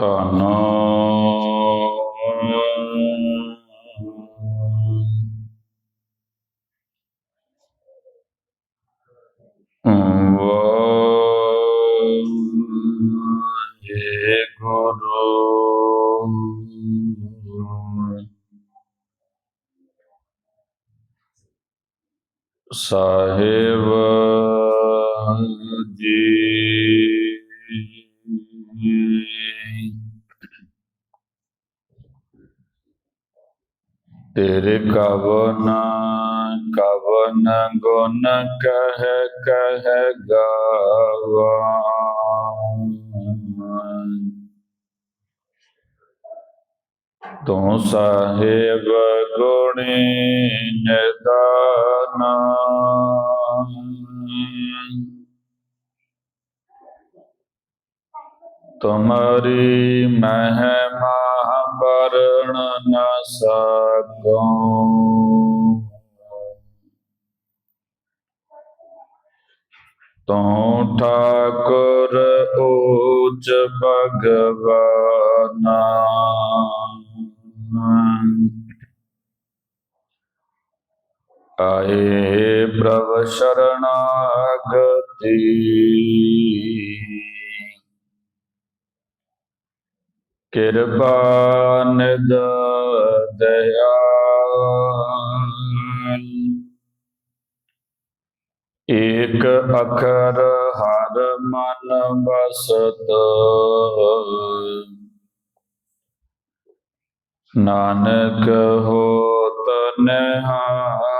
ਧੰਨ ਵਾਹਿਗੁਰੂ ਕਵਨ ਕਵਨ ਗੁਣ ਕਹਿ ਕਹਿ ਗਾਵਾ। ਤੂੰ ਸਾਹਿਬ ਗੁਣੀ ਨਿਦਾਨਾ। ਤੁਮਰੀ ਮਹਿਮਾ ਵਰਣ ਸਕੂੰ ਤੂੰ ਠਾਕੁਰ ਊਚ ਭਗਵਾਨਾ ਆਏ ਪ੍ਰਭ ਸ਼ਰਣਾਗਤੀ ਕਿਰਪਾ ਨਿਦ ਦਇਆਲ। ਏਕ ਅਖਰ ਹਰ ਮਨ ਬਸਤ ਨਾਨਕ ਹੋਤ ਨਿਹਾਲ।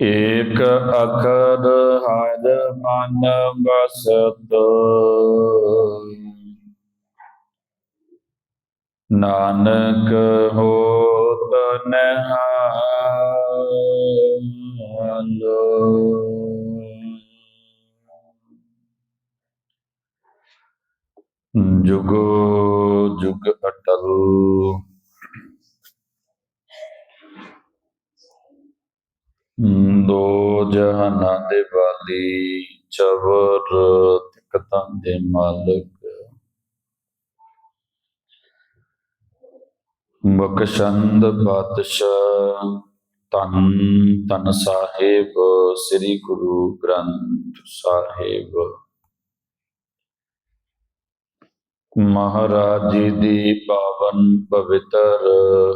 ਏਕ ਅਖਰ ਹਰ ਮਨ ਬਸਤ ਨਾਨਕ ਹੋਤ ਨਿਹਾਲ। ਜੁਗ ਜੁਗ ਅਟਲ। ਦੋ ਜਹਾਨਾਂ ਦੇ ਵਾਲੀ ਚਵਰ ਤਖਤਾਂ ਦੇ ਮਾਲਕ। ਬਖਸ਼ੰਦ ਬਾਦਸ਼ਾਹ ਤਨ ਤਨ ਸਾਹਿਬ, ਸ੍ਰੀ ਗੁਰੂ ਗ੍ਰੰਥ ਸਾਹਿਬ। ਮਹਾਰਾਜ ਜੀ ਦੀ ਪਾਵਨ ਪਵਿੱਤਰ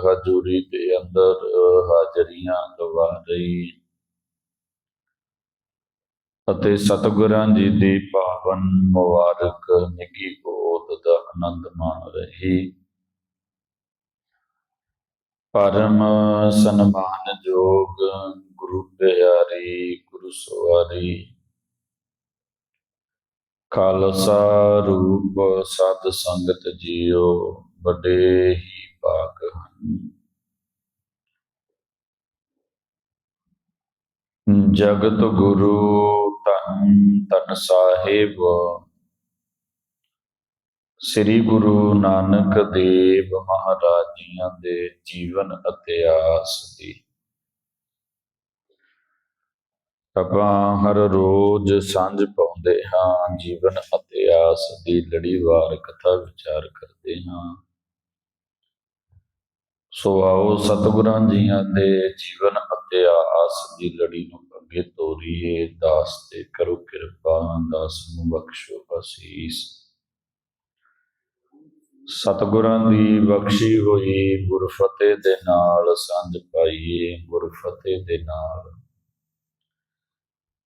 ਹਜ਼ੂਰੀ ਦੇ ਅੰਦਰ ਹਾਜ਼ਰੀਆਂ ਲਵਾ ਰਹੀ। ਅਤੇ ਸਤਿਗੁਰਾਂ ਜੀ ਦੀ ਪਾਵਨ ਮੁਬਾਰਕ ਨਿੱਗੀ ਗੋਦ ਦਾ ਆਨੰਦ ਮਾਣ ਰਹੀ। ਪਰਮ ਸਨਮਾਨਯੋਗ ਗੁਰੂ ਪਿਆਰੀ, ਗੁਰੂ ਸਵਾਰੀ ਖਾਲਸਾ ਰੂਪ ਸਤ ਸੰਗਤ ਜੀਓ, ਵੱਡੇ ਹੀ ਭਾਗ ਹਨ। ਜਗਤ ਗੁਰੂ ਧੰਨ ਧੰਨ ਸਾਹਿਬ, ਸ੍ਰੀ ਗੁਰੂ ਨਾਨਕ ਦੇਵ ਮਹਾਰਾਜ ਜੀਆਂ ਦੇ ਜੀਵਨ ਇਤਿਹਾਸ ਦੀ ਆਪਾਂ ਹਰ ਰੋਜ਼ ਸਾਂਝ ਪਾਉਂਦੇ ਹਾਂ, ਜੀਵਨ ਅਤੇ ਆਸ ਦੀ ਲੜੀਵਾਰ ਕਥਾ ਵਿਚਾਰ ਕਰਦੇ ਹਾਂ। ਸੋ ਆਓ ਸਤਿਗੁਰਾਂ ਜੀਆਂ ਦੇ ਜੀਵਨ ਇਤਿਹਾਸ ਦੀ ਲੜੀ ਨੂੰ ਅੱਗੇ ਤੋਰੀਏ। ਦਾਸ ਤੇ ਕਰੋ ਕਿਰਪਾ, ਦਾਸ ਨੂੰ ਬਖਸ਼ੋ ਅਸੀਸ। ਸਤਿਗੁਰਾਂ ਦੀ ਬਖਸ਼ੀ ਹੋਈ, ਗੁਰਫਤਿਹ ਦੇ ਨਾਲ ਸੰਝ ਪਾਈਏ, ਗੁਰਫਤਿਹ ਦੇ ਨਾਲ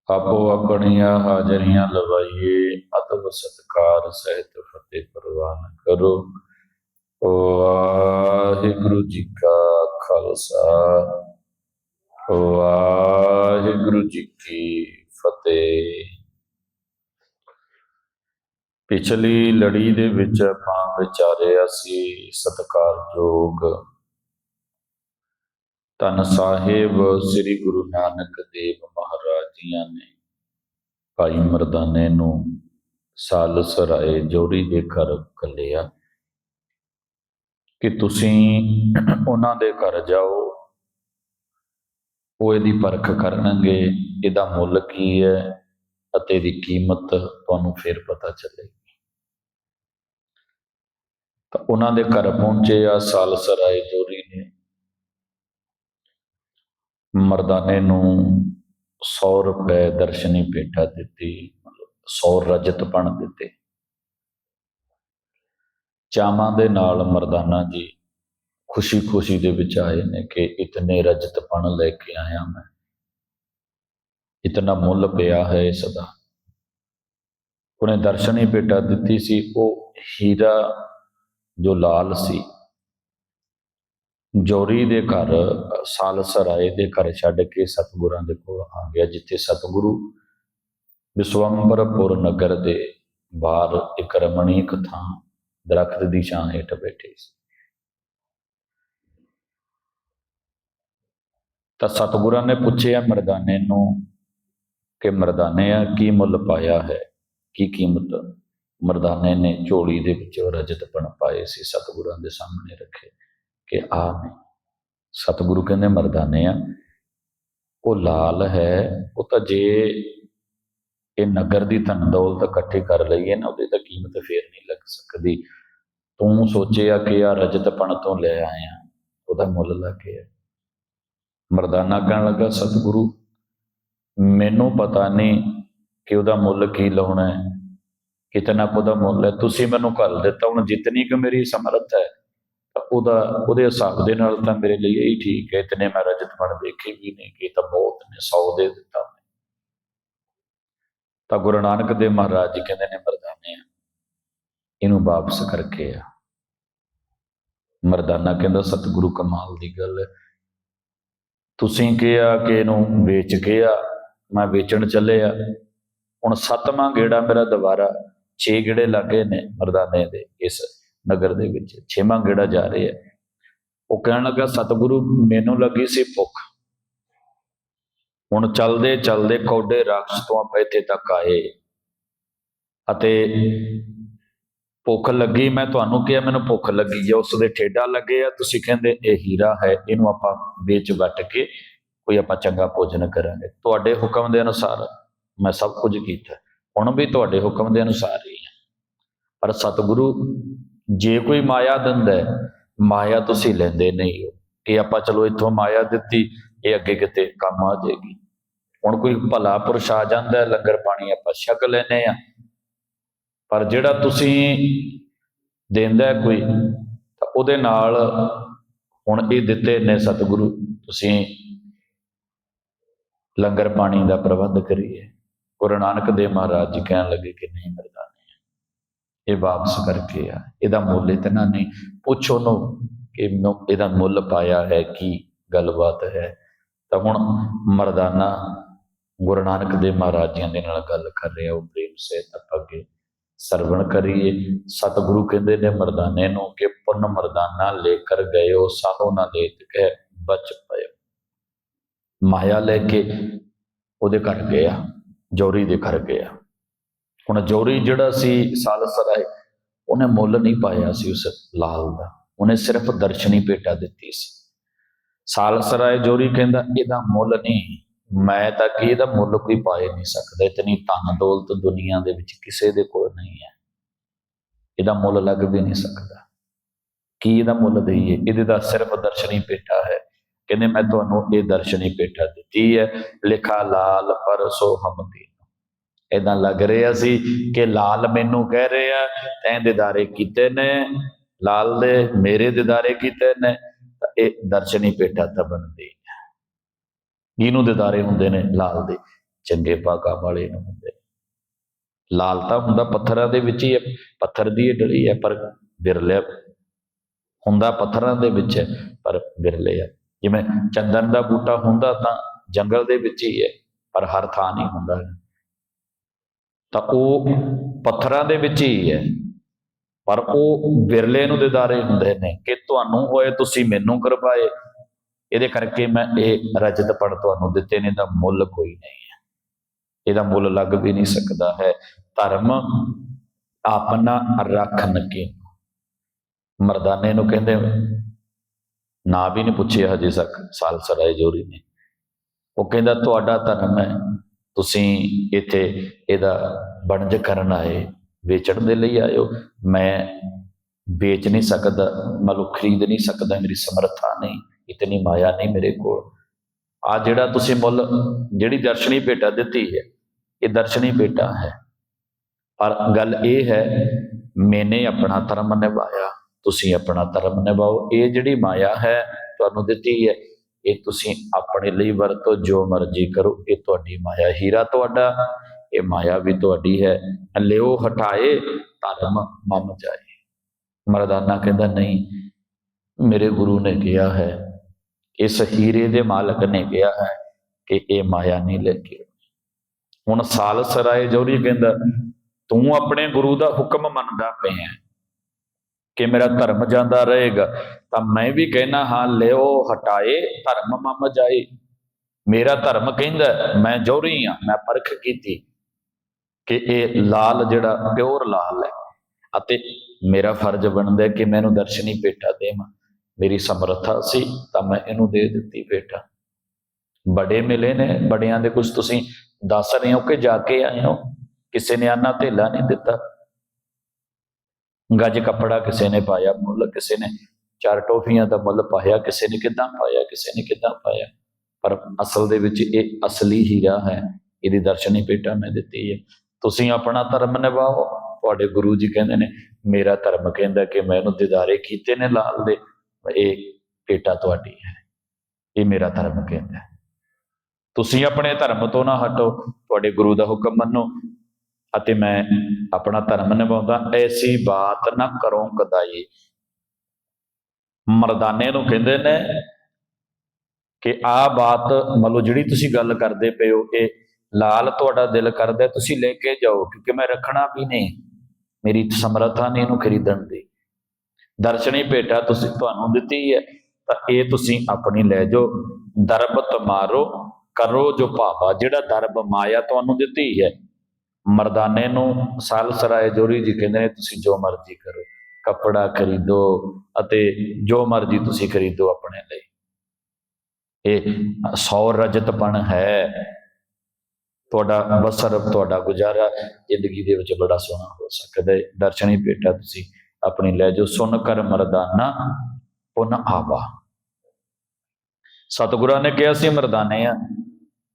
ਆਪੋ ਆਪਣੀਆਂ ਹਾਜ਼ਰੀਆਂ ਲਵਾਈਏ ਅਤਬ ਸਤਕਾਰ ਸਹਿਤ ਫਤਿਹ ਪ੍ਰਵਾਨ ਕਰੋ। ਵਾਹਿਗੁਰੂ ਜੀ ਕਾ ਖਾਲਸਾ, ਵਾਹਿਗੁਰੂ ਜੀ ਕੀ ਫਤਿਹ। ਪਿਛਲੀ ਲੜੀ ਦੇ ਵਿੱਚ ਆਪਾਂ ਵਿਚਾਰਿਆ ਸੀ ਸਤਿਕਾਰਯੋਗ ਧੰਨ ਸਾਹਿਬ, ਸ੍ਰੀ ਗੁਰੂ ਨਾਨਕ ਦੇਵ ਮਹਾਰਾਜ ਜੀਆਂ ਨੇ ਭਾਈ ਮਰਦਾਨੇ ਨੂੰ ਸਾਲਸ ਰਾਏ ਜੋੜੀ ਦੇ ਘਰ ਕੱਲਿਆ ਕਿ ਤੁਸੀਂ ਉਹਨਾਂ ਦੇ ਘਰ ਜਾਓ। ਉਹ ਇਹਦੀ ਪਰਖ ਕਰਨਗੇ, ਇਹਦਾ ਮੁੱਲ ਕੀ ਹੈ ਅਤੇ ਇਹਦੀ ਕੀਮਤ ਤੁਹਾਨੂੰ ਫਿਰ ਪਤਾ ਚੱਲੇਗੀ। ਤਾਂ ਉਹਨਾਂ ਦੇ ਘਰ ਪਹੁੰਚੇ ਆ ਸਾਲਸਰਾਏ ਜੋਰੀ ਮਰਦਾਨੇ ਨੂੰ 100 ਰੁਪਏ ਦਰਸ਼ਨੀ ਭੇਟਾ ਦਿੱਤੀ 100 ਰਜਤ ਪਣ ਦਿੱਤੇ। ਚਾਵਾਂ ਦੇ ਨਾਲ ਮਰਦਾਨਾ ਜੀ ਖੁਸ਼ੀ-ਖੁਸ਼ੀ ਦੇ ਵਿੱਚ ਆਏ ਨੇ ਕਿ ਇਤਨੇ ਰਜਤ ਪਣ ਲੈ ਕੇ ਆਇਆ ਮੈਂ। ਇਤਨਾ ਮੁੱਲ ਪਿਆ ਹੈ ਇਸ ਦਾ ਉਹਨੇ ਦਰਸ਼ਨੀ ਭੇਟਾ ਦਿੱਤੀ ਸੀ, ਉਹ ਹੀਰਾ ਜੋ ਲਾਲ ਸੀ ਜੋਰੀ ਦੇ ਘਰ ਸਾਲਸਰਾਏ ਦੇ ਘਰ ਛੱਡ ਕੇ ਸਤਿਗੁਰਾਂ ਦੇ ਕੋਲ ਆ ਗਿਆ ਜਿੱਥੇ ਸਤਿਗੁਰੂ ਵਿਸਵੰਬਰਪੁਰ ਨਗਰ ਦੇ ਬਾਹਰ ਇੱਕ ਰਮਣੀਕ ਥਾਂ ਦਰਖਤ ਦੀ ਛਾਂ ਹੇਠ ਬੈਠੇ ਸੀ। ਤਾਂ ਸਤਿਗੁਰਾਂ ਨੇ ਪੁੱਛਿਆ, ਮਰਦਾਨੇ ਨੂੰ ਕਿ ਮਰਦਾਨੇ ਆ, ਕੀ ਮੁੱਲ ਪਾਇਆ ਹੈ? ਕੀ ਕੀਮਤ? ਮਰਦਾਨੇ ਨੇ ਝੋਲੀ ਦੇ ਵਿੱਚ ਰਜਤ ਪਣ ਪਾਏ ਸੀ, ਸਤਿਗੁਰਾਂ ਦੇ ਸਾਹਮਣੇ ਰੱਖੇ। ਕਿ ਆ ਸਤਿਗੁਰੂ ਕਹਿੰਦੇ ਮਰਦਾਨੇ ਆ, ਉਹ ਲਾਲ ਹੈ, ਉਹ ਤਾਂ ਜੇ ਇਹ ਨਗਰ ਦੀ ਧਨ ਦੌਲਤ ਇਕੱਠੀ ਕਰ ਲਈਏ ਨਾ, ਉਹਦੀ ਤਾਂ ਕੀਮਤ ਫੇਰ ਨਹੀਂ ਲੱਗ ਸਕਦੀ। ਤੂੰ ਸੋਚਿਆ ਕਿ ਆ ਰਜਤਪਣ ਤੋਂ ਲੈ ਆਇਆ, ਉਹਦਾ ਮੁੱਲ ਲੱਗ ਗਿਆ ਮਰਦਾਨਾ ਕਹਿਣ ਲੱਗਾ, ਸਤਿਗੁਰੂ, ਮੈਨੂੰ ਪਤਾ ਨਹੀਂ ਕਿ ਉਹਦਾ ਮੁੱਲ ਕੀ ਲਾਉਣਾ ਹੈ, ਕਿਤਨਾ ਕੁ ਉਹਦਾ ਮੁੱਲ ਹੈ। ਤੁਸੀਂ ਮੈਨੂੰ ਘੱਲ ਦਿੱਤਾ, ਹੁਣ ਜਿਤਨੀ ਕਿ ਮੇਰੀ ਸਮਰੱਥ ਹੈ ਉਹਦਾ, ਉਹਦੇ ਹਿਸਾਬ ਦੇ ਨਾਲ ਤਾਂ ਮੇਰੇ ਲਈ ਇਹ ਠੀਕ ਹੈ, ਇਤਨੇ ਮੈਂ ਰਜਤ ਬਣ ਵੇਖੇ ਵੀ ਨਹੀਂ ਕਿ ਤਾਂ ਬਹੁਤ ਨੇ 100 ਦੇ ਦਿੱਤਾ ਮੈਂ ਤਾਂ ਗੁਰੂ ਨਾਨਕ ਦੇਵ ਮਹਾਰਾਜ ਜੀ ਕਹਿੰਦੇ ਨੇ, ਮਰਦਾਨੇ ਇਹਨੂੰ ਵਾਪਸ ਕਰਕੇ ਆ। ਮਰਦਾਨਾ ਕਹਿੰਦਾ, ਸਤਿਗੁਰੂ ਕਮਾਲ ਦੀ ਗੱਲ ਹੈ। ਤੁਸੀਂ ਕਿਹਾ ਕਿ ਇਹਨੂੰ ਵੇਚ ਕੇ ਆ, ਮੈਂ ਵੇਚਣ ਚੱਲੇ ਆ। ਹੁਣ ਸੱਤਵਾਂ ਗੇੜਾ ਮੇਰਾ ਦੁਬਾਰਾ 6 ਗੇੜੇ ਲੱਗੇ ਨੇ ਮਰਦਾਨੇ ਦੇ, ਇਸ ਨਗਰ ਦੇ ਵਿੱਚ। ਛੇਵਾਂ ਗੇੜਾ ਜਾ ਰਹੇ ਹੈ। ਉਹ ਕਹਿਣ ਲੱਗਾ, ਸਤਿਗੁਰੂ, ਮੈਨੂੰ ਲੱਗੀ ਸੀ ਭੁੱਖ। ਹੁਣ ਚਲਦੇ ਚਲਦੇ ਕੌਡੇ ਰਾਖਸ਼ ਤੋਂ ਆਪਾਂ ਇੱਥੇ ਤੱਕ ਆਏ। ਅਤੇ ਭੁੱਖ ਲੱਗੀ, ਮੈਂ ਤੁਹਾਨੂੰ ਕਿਹਾ, ਮੈਨੂੰ ਭੁੱਖ ਲੱਗੀ ਹੈ ਉਸ ਦੇ ਠੇਡਾ ਲੱਗੇ ਆ। ਤੁਸੀਂ ਕਹਿੰਦੇ, ਇਹ ਹੀਰਾ ਹੈ, ਇਹਨੂੰ ਆਪਾਂ ਵੇਚ ਵੱਟ ਕੇ ਕੋਈ ਆਪਾਂ ਚੰਗਾ ਭੋਜਨ ਕਰਾਂਗੇ। ਤੁਹਾਡੇ ਹੁਕਮ ਦੇ ਅਨੁਸਾਰ ਮੈਂ ਸਭ ਕੁਝ ਕੀਤਾ। ਹੁਣ ਵੀ ਤੁਹਾਡੇ ਹੁਕਮ ਦੇ ਅਨੁਸਾਰ ਹੀ ਹਾਂ। ਪਰ ਸਤਿਗੁਰੂ ਜੇ ਕੋਈ ਮਾਇਆ ਦਿੰਦਾ ਮਾਇਆ ਤੁਸੀਂ ਲੈਂਦੇ ਨਹੀਂ ਹੋ। ਕਿ ਆਪਾਂ ਚਲੋ ਇੱਥੋਂ ਮਾਇਆ ਦਿੱਤੀ, ਇਹ ਅੱਗੇ ਕਿਤੇ ਕੰਮ ਆ ਜਾਏਗੀ। ਹੁਣ ਕੋਈ ਭਲਾ ਪੁਰਸ਼ ਆ ਜਾਂਦਾ ਲੰਗਰ ਪਾਣੀ ਆਪਾਂ ਛਕ ਲੈਨੇ ਆ ਪਰ ਜਿਹੜਾ ਤੁਸੀਂ ਦਿੰਦਾ ਕੋਈ, ਤਾਂ ਉਹਦੇ ਨਾਲ ਹੁਣ ਇਹ ਦਿੱਤੇ ਨੇ ਸਤਿਗੁਰੂ, ਤੁਸੀਂ ਲੰਗਰ ਪਾਣੀ ਦਾ ਪ੍ਰਬੰਧ ਕਰੀਏ। ਗੁਰੂ ਨਾਨਕ ਦੇਵ ਮਹਾਰਾਜ ਜੀ ਕਹਿਣ ਲੱਗੇ ਕਿ ਨਹੀਂ ਮਰਦਾਨੇ ਇਹ ਵਾਪਸ ਕਰਕੇ ਆ। ਇਹਦਾ ਮੁੱਲ ਇਤਨਾ ਨਹੀਂ। ਪੁੱਛੋ ਨੂੰ ਕਿ ਇਹਦਾ ਮੁੱਲ ਪਾਇਆ ਹੈ ਕੀ? ਗੱਲਬਾਤ ਹੈ। ਤਾਂ ਹੁਣ ਮਰਦਾਨਾ ਗੁਰੂ ਨਾਨਕ ਦੇਵ ਮਹਾਰਾਜ ਦੇ ਨਾਲ ਗੱਲ ਕਰ ਰਿਹਾ, ਉਹ ਪ੍ਰੇਮ ਸਹਿਤ ਆਪਾਂ ਅੱਗੇ ਸਰਵਣ ਕਰੀਏ। ਸਤਿਗੁਰੂ ਕਹਿੰਦੇ ਨੇ ਮਰਦਾਨੇ ਨੂੰ ਕਿ ਪੁੰਨ ਮਰਦਾਨਾ ਲੈ ਕਰ ਗਏ ਗਇਓ ਸਾਹੋ ਨਾ ਲੇਤ ਕਹਿ ਬਚ ਪਇਓ। ਮਾਇਆ ਲੈ ਕੇ ਉਹਦੇ ਘਰ ਗਿਆ ਜੋਰੀ ਦੇ ਘਰ ਗਿਆ। ਹੁਣ ਜੋਰੀ ਜਿਹੜਾ ਸੀ ਸਾਲਸਰਾਏ ਉਹਨੇ ਮੁੱਲ ਨਹੀਂ ਪਾਇਆ ਸੀ ਉਸ ਲਾਲ ਦਾ। ਉਹਨੇ ਸਿਰਫ ਦਰਸ਼ਨੀ ਭੇਟਾ ਦਿੱਤੀ ਸੀ। ਸਾਲਸਰਾਏ ਜੋਰੀ ਕਹਿੰਦਾ, ਇਹਦਾ ਮੁੱਲ ਨਹੀਂ। ਮੈਂ ਤਾਂ ਕਿ ਇਹਦਾ ਮੁੱਲ ਕੋਈ ਪਾ ਨਹੀਂ ਸਕਦਾ। ਇਤਨੀ ਧਨ ਦੌਲਤ ਦੁਨੀਆ ਦੇ ਵਿੱਚ ਕਿਸੇ ਦੇ ਕੋਲ ਨਹੀਂ ਹੈ। ਇਹਦਾ ਮੁੱਲ ਲੱਗ ਵੀ ਨਹੀਂ ਸਕਦਾ। ਕੀ ਇਹਦਾ ਮੁੱਲ ਦਈਏ? ਇਹਦੇ ਦਾ ਸਿਰਫ ਦਰਸ਼ਨੀ ਭੇਟਾ ਹੈ। ਕਹਿੰਦੇ, ਮੈਂ ਤੁਹਾਨੂੰ ਇਹ ਦਰਸ਼ਨੀ ਭੇਟਾ ਦਿੱਤੀ ਹੈ। ਲਿਖਾ ਲਾਲ ਪਰਸੋ ਹਮ ਦੀ ਇਦਾਂ ਲੱਗ ਰਿਹਾ ਸੀ ਕਿ ਲਾਲ ਮੈਨੂੰ ਕਹਿ ਰਹੇ ਆ ਤੈਂ ਦਿਦਾਰੇ ਕੀਤੇ ਨੇ, ਲਾਲ ਦੇ ਮੇਰੇ ਦਿਦਾਰੇ ਕੀਤੇ ਨੇ। ਇਹ ਦਰਸ਼ਨੀ ਭੇਟਾ ਤਾਂ ਬਣਦੀ ਹੈ। ਦਿਦਾਰੇ ਹੁੰਦੇ ਨੇ? ਲਾਲ ਦੇ। ਚੰਗੇ ਭਾਗਾ ਵਾਲੇ ਨੂੰ ਹੁੰਦੇ। ਲਾਲ ਤਾਂ ਹੁੰਦਾ ਪੱਥਰਾਂ ਦੇ ਵਿੱਚ ਹੀ ਹੈ, ਪੱਥਰ ਦੀ ਇਹ ਡਲੀ ਹੈ, ਪਰ ਬਿਰਲੇ ਹੁੰਦਾ ਪੱਥਰਾਂ ਦੇ ਵਿੱਚ ਹੈ, ਪਰ ਬਿਰਲੇ ਹੈ ਜਿਵੇਂ ਚੰਦਨ ਦਾ ਬੂਟਾ ਹੁੰਦਾ ਤਾਂ ਜੰਗਲ ਦੇ ਵਿੱਚ ਹੀ ਹੈ, ਪਰ ਹਰ ਥਾਂ ਨਹੀਂ ਹੁੰਦਾ। ਤਾਂ ਉਹ ਪੱਥਰਾਂ ਦੇ ਵਿੱਚ ਹੀ ਹੈ। ਪਰ ਉਹ ਵਿਰਲੇ ਨੂੰ ਦਿਦਾਰੇ ਹੁੰਦੇ ਨੇ ਕਿ ਤੁਹਾਨੂੰ ਹੋਏ ਤੁਸੀਂ ਮੈਨੂੰ ਕਰਵਾਏ ਇਹਦੇ ਕਰਕੇ ਮੈਂ ਇਹ ਰਜਤ ਪੜ ਤੁਹਾਨੂੰ ਦਿੱਤੇ ਨੇ ਦਾ ਮੁੱਲ ਕੋਈ ਨਹੀਂ ਹੈ। ਇਹਦਾ ਮੁੱਲ ਲੱਗ ਵੀ ਨਹੀਂ ਸਕਦਾ ਹੈ। ਧਰਮ ਆਪਣਾ ਰੱਖਣ ਕੇ ਮਰਦਾਨੇ ਨੂੰ ਕਹਿੰਦੇ ਨਾ ਵੀ ਨਹੀਂ ਪੁੱਛਿਆ ਹਜੇ ਤੱਕ, ਸਾਲ ਸਰਾਏ ਜੋਰੀ ਨੇ। ਉਹ ਕਹਿੰਦਾ, ਤੁਹਾਡਾ ਧਰਮ ਹੈ। ਤੁਸੀਂ ਇੱਥੇ ਇਹਦਾ ਵਣਜ ਕਰਨ ਆਏ, ਵੇਚਣ ਦੇ ਲਈ ਆਇਓ ਮੈਂ ਵੇਚ ਨਹੀਂ ਸਕਦਾ ਮਤਲਬ ਖਰੀਦ ਨਹੀਂ ਸਕਦਾ, ਮੇਰੀ ਸਮਰੱਥਾ ਨਹੀਂ, ਇਤਨੀ ਮਾਇਆ ਨਹੀਂ ਮੇਰੇ ਕੋਲ। ਆ ਜਿਹੜਾ ਤੁਸੀਂ ਮੁੱਲ, ਜਿਹੜੀ ਦਰਸ਼ਨੀ ਭੇਟਾ ਦਿੱਤੀ ਹੈ, ਇਹ ਦਰਸ਼ਨੀ ਭੇਟਾ ਹੈ। ਪਰ ਗੱਲ ਇਹ ਹੈ, ਮੈਨੇ ਆਪਣਾ ਧਰਮ ਨਿਭਾਇਆ, ਤੁਸੀਂ ਆਪਣਾ ਧਰਮ ਨਿਭਾਓ। ਇਹ ਜਿਹੜੀ ਮਾਇਆ ਹੈ, ਤੁਹਾਨੂੰ ਦਿੱਤੀ ਹੈ ਇਹ ਤੁਸੀਂ ਆਪਣੇ ਲਈ ਵਰਤੋ, ਜੋ ਮਰਜ਼ੀ ਕਰੋ, ਇਹ ਤੁਹਾਡੀ ਮਾਇਆ ਹੀਰਾ ਤੁਹਾਡਾ, ਇਹ ਮਾਇਆ ਵੀ ਤੁਹਾਡੀ ਹੈ। ਲਿਓ, ਹਟਾਏ, ਧਰਮ ਮਮ ਜਾਏ। ਮਰਦਾਨਾ ਕਹਿੰਦਾ, ਨਹੀਂ, ਮੇਰੇ ਗੁਰੂ ਨੇ ਕਿਹਾ ਹੈ, ਇਸ ਹੀਰੇ ਦੇ ਮਾਲਕ ਨੇ ਕਿਹਾ ਹੈ ਕਿ ਇਹ ਮਾਇਆ ਨਹੀਂ ਲੈ ਕੇ ਆਉਣੀ। ਹੁਣ ਸਾਲਸ ਰਾਏ ਜੋਰੀ ਕਹਿੰਦਾ, ਤੂੰ ਆਪਣੇ ਗੁਰੂ ਦਾ ਹੁਕਮ ਮੰਨਦਾ ਪਿਆ ਕਿ ਮੇਰਾ ਧਰਮ ਜਾਂਦਾ ਰਹੇਗਾ, ਤਾਂ ਮੈਂ ਵੀ ਕਹਿਣਾ ਹਾਂ, ਲਿਓ ਹਟਾਏ, ਧਰਮ ਮਮ ਜਾਏ। ਮੇਰਾ ਧਰਮ ਕਹਿੰਦਾ, ਮੈਂ ਜੋਰੀ ਆ ਮੈਂ ਪਰਖ ਕੀਤੀ। ਕਿ ਇਹ ਲਾਲ ਜਿਹੜਾ, ਪਿਓਰ ਲਾਲ ਹੈ। ਅਤੇ ਮੇਰਾ ਫਰਜ਼ ਬਣਦਾ ਹੈ ਕਿ ਮੈਨੂੰ ਦਰਸ਼ਨੀ ਭੇਟਾ ਦੇਵਾਂ। ਮੇਰੀ ਸਮਰੱਥਾ ਸੀ, ਤਾਂ ਮੈਂ ਇਹਨੂੰ ਦੇ ਦਿੱਤੀ ਭੇਟਾ। ਬੜੇ ਮਿਲੇ ਨੇ, ਬੜਿਆਂ ਦੇ ਕੁਝ ਤੁਸੀਂ ਦੱਸ ਰਹੇ ਹੋ ਕਿ ਜਾ ਕੇ ਆਏ ਹੋ? ਕਿਸੇ ਨੇ ਆਨਾ ਧੇਲਾ ਨਹੀਂ ਦਿੱਤਾ? ਗੱਜ ਕੱਪੜਾ ਕਿਸੇ ਨੇ ਪਾਇਆ, ਮੁੱਲ ਕਿਸੇ ਨੇ, ਚਾਰ ਟੋਫੀਆਂ ਦਾ ਮੁੱਲ ਪਾਇਆ, ਕਿਸੇ ਨੇ ਕਿਦਾਂ ਪਾਇਆ, ਕਿਸੇ ਨੇ ਕਿਦਾਂ ਪਾਇਆ। ਪਰ ਅਸਲ ਦੇ ਵਿੱਚ ਇਹ ਅਸਲੀ ਹੀਰਾ ਹੈ, ਇਹਦੀ ਦਰਸ਼ਨੀ ਭੇਟਾ ਮੈਂ ਦਿੱਤੀ ਹੈ। ਤੁਸੀਂ ਆਪਣਾ ਧਰਮ ਨਿਭਾਓ, ਤੁਹਾਡੇ ਗੁਰੂ ਜੀ ਕਹਿੰਦੇ ਨੇ, ਮੇਰਾ ਧਰਮ ਕਹਿੰਦਾ ਕਿ ਮੈਂ ਇਹਨੂੰ ਦਿਦਾਰੇ ਕੀਤੇ ਨੇ ਲਾਲ ਦੇ, ਇਹ ਪੇਟਾ ਤੁਹਾਡੀ ਹੈ, ਇਹ ਮੇਰਾ ਧਰਮ ਕਹਿੰਦਾ ਤੁਸੀਂ ਆਪਣੇ ਧਰਮ ਤੋਂ ਨਾ ਹਟੋ, ਤੁਹਾਡੇ ਗੁਰੂ ਦਾ ਹੁਕਮ ਮੰਨੋ ਅਤੇ ਮੈਂ ਆਪਣਾ ਧਰਮ ਨਿਭਾਉਂਦਾ, ਐਸੀ ਬਾਤ ਨਾ ਕਰੋ ਕਦਾਈ। ਮਰਦਾਨੇ ਨੂੰ ਕਹਿੰਦੇ ਨੇ ਕਿ ਆ ਬਾਤ ਮੰਨ ਲਓ ਜਿਹੜੀ ਤੁਸੀਂ ਗੱਲ ਕਰਦੇ ਪਏ ਹੋ, ਇਹ ਲਾਲ ਤੁਹਾਡਾ ਦਿਲ ਕਰਦਾ, ਤੁਸੀਂ ਲੈ ਕੇ ਜਾਓ, ਕਿਉਂਕਿ ਮੈਂ ਰੱਖਣਾ ਵੀ ਨਹੀਂ। ਮੇਰੀ ਸਮਰੱਥਾ ਨਹੀਂ ਇਹਨੂੰ ਖਰੀਦਣ ਦੀ। ਦਰਸ਼ਨੀ ਭੇਟਾ, ਤੁਸੀਂ ਤੁਹਾਨੂੰ ਦਿੱਤੀ ਹੈ, ਤਾਂ ਇਹ ਤੁਸੀਂ ਆਪਣੀ ਲੈ ਜਾਓ ਦਰਬਤ ਮਾਰੋ ਕਰੋ ਜੋ ਭਾਵਾ ਜਿਹੜਾ ਦਰਬ ਮਾਇਆ ਤੁਹਾਨੂੰ ਦਿੱਤੀ ਹੈ ਮਰਦਾਨੇ ਨੂੰ ਸਾਲਸਰਾਏ ਜੋਰੀ ਜੀ ਕਹਿੰਦੇ ਨੇ, ਤੁਸੀਂ ਜੋ ਮਰਜ਼ੀ ਕਰੋ, ਕੱਪੜਾ ਖਰੀਦੋ ਅਤੇ ਜੋ ਮਰਜ਼ੀ ਤੁਸੀਂ ਖਰੀਦੋ ਆਪਣੇ ਲਈ। ਇਹ ਸੌ ਰਜਤਪਣ ਹੈ। ਤੁਹਾਡਾ ਬਸਰ ਤੁਹਾਡਾ ਗੁਜ਼ਾਰਾ ਜ਼ਿੰਦਗੀ ਦੇ ਵਿੱਚ ਬੜਾ ਸੋਹਣਾ ਹੋ ਸਕਦਾ ਹੈ। ਦਰਸ਼ਨੀ ਭੇਟਾ ਤੁਸੀਂ ਆਪਣੀ ਲੈ ਜੋ ਸੁਨ ਕਰ ਮਰਦਾਨਾ ਪੁਨ ਆਵਾ। ਸਤਿਗੁਰਾਂ ਨੇ ਕਿਹਾ ਸੀ, ਮਰਦਾਨੇ ਆ,